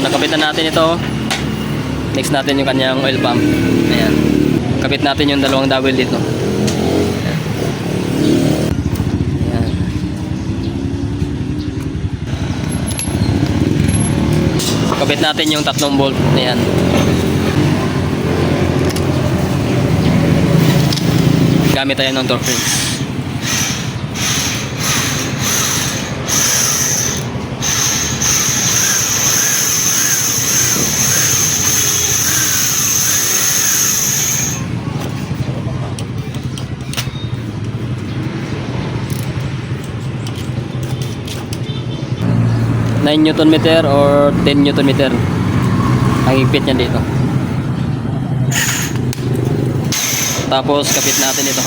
So nakabit na natin ito. Next natin yung kanyang oil pump. Ayan. Kabit natin yung dalawang dowel dito. Ayan. Ayan. Kabit natin yung tatlong bolt. Ayan. Gamit tayo ng torque wrench. Nine Newton meter or 10 Newton meter ang higpit niya dito. Tapos kapit natin ito.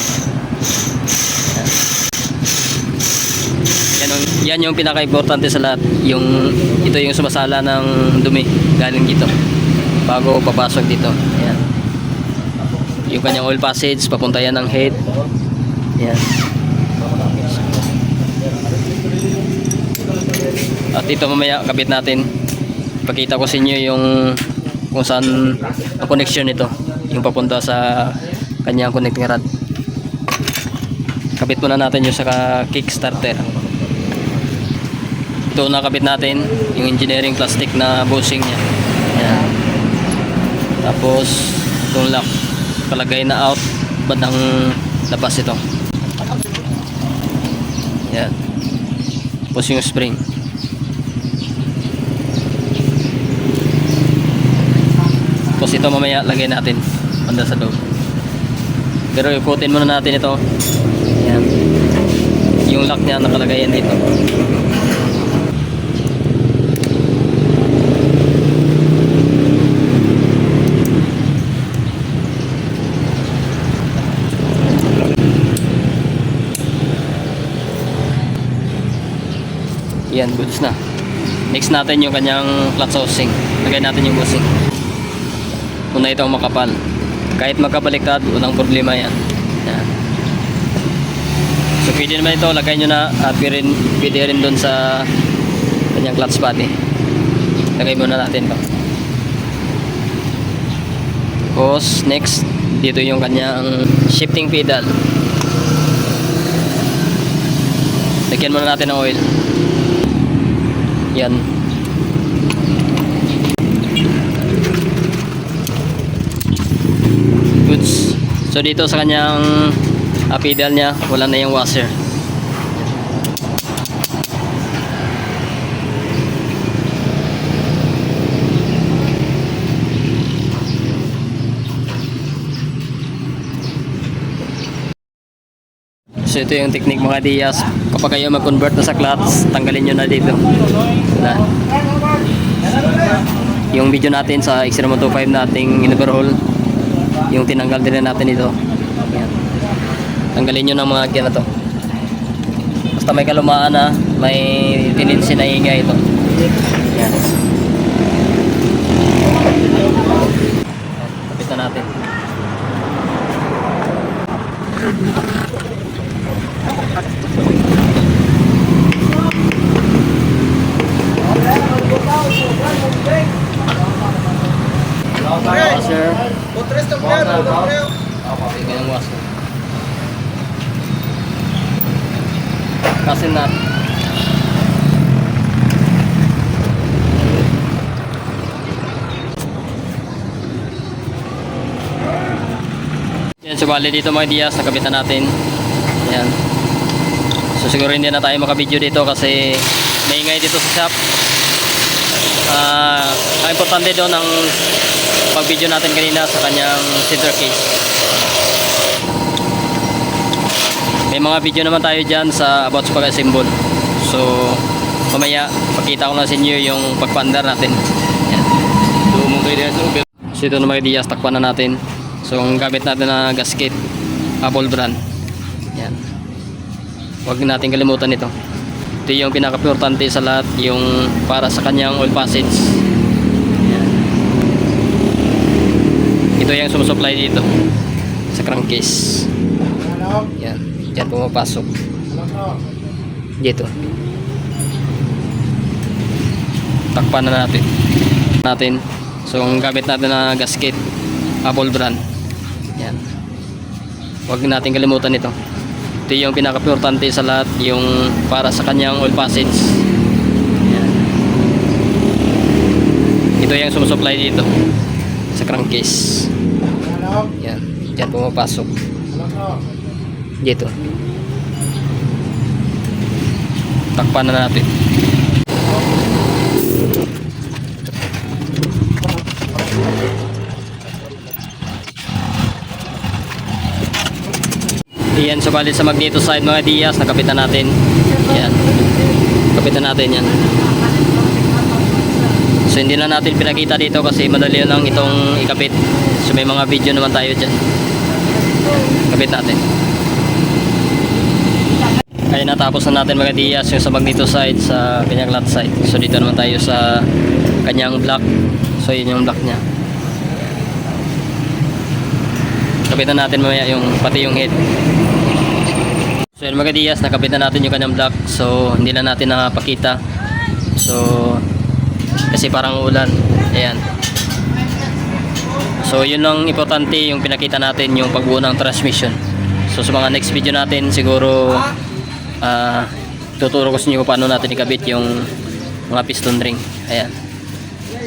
Yan, yung, yan yung pinaka-importante sa lahat. Yung, ito yung sumasala ng dumi galing dito. Bago papasok dito. Ayan. Yung kanyang oil passage, papunta yan ng head. Ayan. At ito mamaya kabit natin. Pakita ko sa inyo yung kung saan ang connection nito. Yung papunta sa kanyang connecting rod. Kabit muna natin yung sa kickstarter. Ito nakabit natin yung engineering plastic na bushing niya. Ayan. Tapos itong lock palagay na out bandang labas ito. Ayan. Tapos yung spring. Tapos ito mamaya lagay natin banda sa loob. Pero ikutin muna natin ito. Ayan. Yung lock niya nakalagay yan dito. Yan, goods na. Next natin yung kanyang clutch housing. Lagay natin yung bushing. Una itong makapal. Kahit magkabaliktad, walang problema yan. yan. So pwede naman ito, lagay nyo na at pwede rin, pwede rin doon sa kanyang clutch body. Lagay muna natin to. Tapos next, dito yung kanyang shifting pedal. Lagyan muna natin ng oil. Yan. Goods. So dito sa kanyang uh, pedal niya, wala na yung washer. So ito yung technique mga Diaz. Kapag kayo mag-convert na sa clutch, tanggalin nyo na dito. Wala. Yung video natin sa Xtremo 25 nating in-overhaul, yung tinanggal din natin ito. Ayan. Tanggalin nyo ng mga kyan na to. Basta may kalumaan na, may tendency na ingay ito. Ayan. Kapit na natin. Yung washer. Kasi na Yan, so bali dito mga Diaz, nakabitan natin. Yan. So siguro hindi na tayo makabideo dito kasi maingay dito sa shop. Ah, ang importante doon ang pag-video natin kanina sa kanyang center case. May mga video naman tayo dyan sa about sa pag-assemble. So, mamaya, pakita ko na sa inyo yung pagpandar natin. Yan. So, ito na mga Diaz, takpan na natin. So, ang gamit natin na gasket, Apple brand. Yan. Huwag natin kalimutan ito. Ito yung pinaka-importante sa lahat, yung para sa kanyang oil passage. Yan. Ito yung sumusupply dito sa crankcase. Yan. Diyan pumapasok. Dito. Takpan na natin. natin. So, ang gamit natin na gasket, Apple brand. Yan. Huwag natin kalimutan ito. Ito yung pinaka-importante sa lahat, yung para sa kanyang oil passage. Yan. Ito yung sumusupply dito sa crankcase. Yan. Diyan pumapasok. Dito. Takpan na natin. Yan, subalit sa magneto side mga Diaz, nakapitan natin. Yan. Kapitan natin yan. So hindi na natin pinakita dito kasi madali lang itong ikapit. So may mga video naman tayo dyan. Kapit natin. Kaya natapos na natin mga Diaz yung sa magneto side sa kanyang lot side. So dito naman tayo sa kanyang block. So yun yung block niya. Kapitan natin mamaya yung pati yung head. So yun mga Diaz, nakapitan natin yung kanyang block. So hindi na natin nakapakita. So kasi parang ulan. Ayan. So yun ang importante yung pinakita natin yung pagbuo ng transmission. So sa mga next video natin siguro ah tuturo ko sa inyo paano natin ikabit yung mga piston ring. Ayan.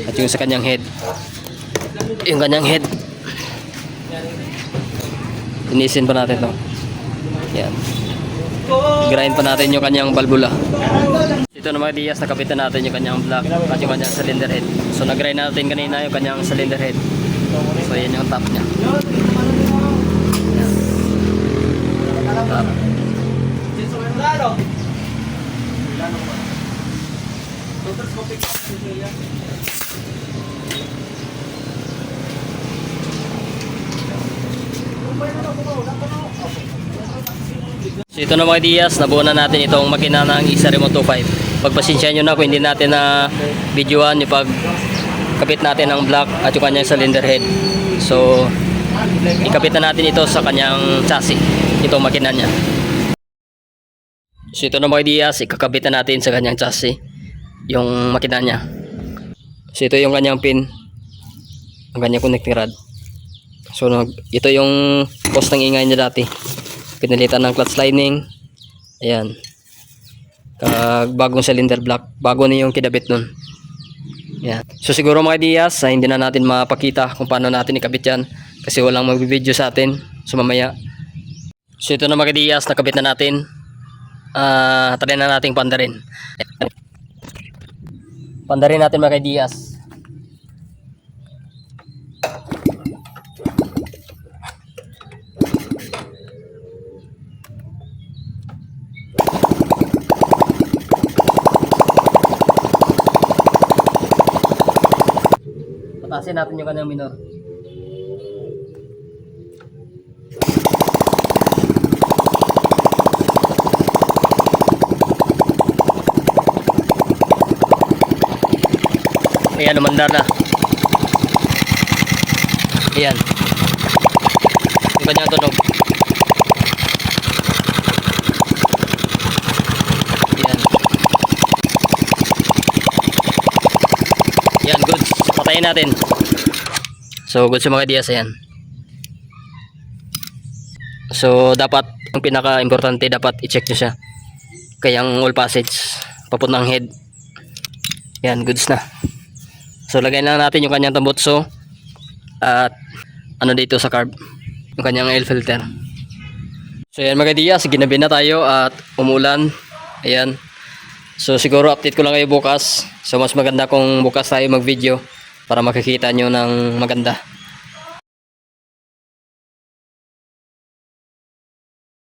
At yung sa kanyang head. Yung kanyang head. Inisin pa natin to. Ayan. Grind pa natin yung kanyang valvula. Ito na mga Diaz, nakapitan natin yung kanyang block at yung kanyang cylinder head. So nag-grind natin kanina yung kanyang cylinder head. So yan yung top niya. Top. So ito na mga Diaz, nabuo na natin itong makina ng isa Remote 25. Pagpasensya nyo na kung hindi natin na videoan yung pag kapit natin ng block at yung kanyang cylinder head. So ikapit na natin ito sa kanyang chassis, itong makina niya. So ito na mga Diaz, ikakabit na natin sa kanyang chassis yung makina niya. So ito yung kanyang pin, ang kanyang connecting rod. So ito yung post ng ingay niya dati. Pinalitan ng clutch lining. Ayan. Kag bagong cylinder block. Bago na yung kidabit nun. Ayan. So siguro mga Diaz, ah, hindi na natin mapakita kung paano natin ikabit yan. Kasi walang magbibideo sa atin. So mamaya. So ito na mga Diaz, nakabit na natin. Ah, try na nating pandarin. Pandarin natin mga Diaz. Patasin natin yung kanyang minor. Ayan, umandar na. Ayan. Yung kanyang tunog. Ayan. Yan, Patayin natin. So, goods yung mga dias, ayan. So, dapat, ang pinaka-importante, dapat i-check nyo siya. Kaya ang all passage, papuntang head. Yan, goods na. So, lagay lang natin yung kanyang tambutso. At, ano dito sa carb. Yung kanyang air filter. So, yan mga dias, ginabi na tayo at umulan. Ayan. So siguro update ko lang kayo bukas. So mas maganda kung bukas tayo mag-video para makikita nyo ng maganda.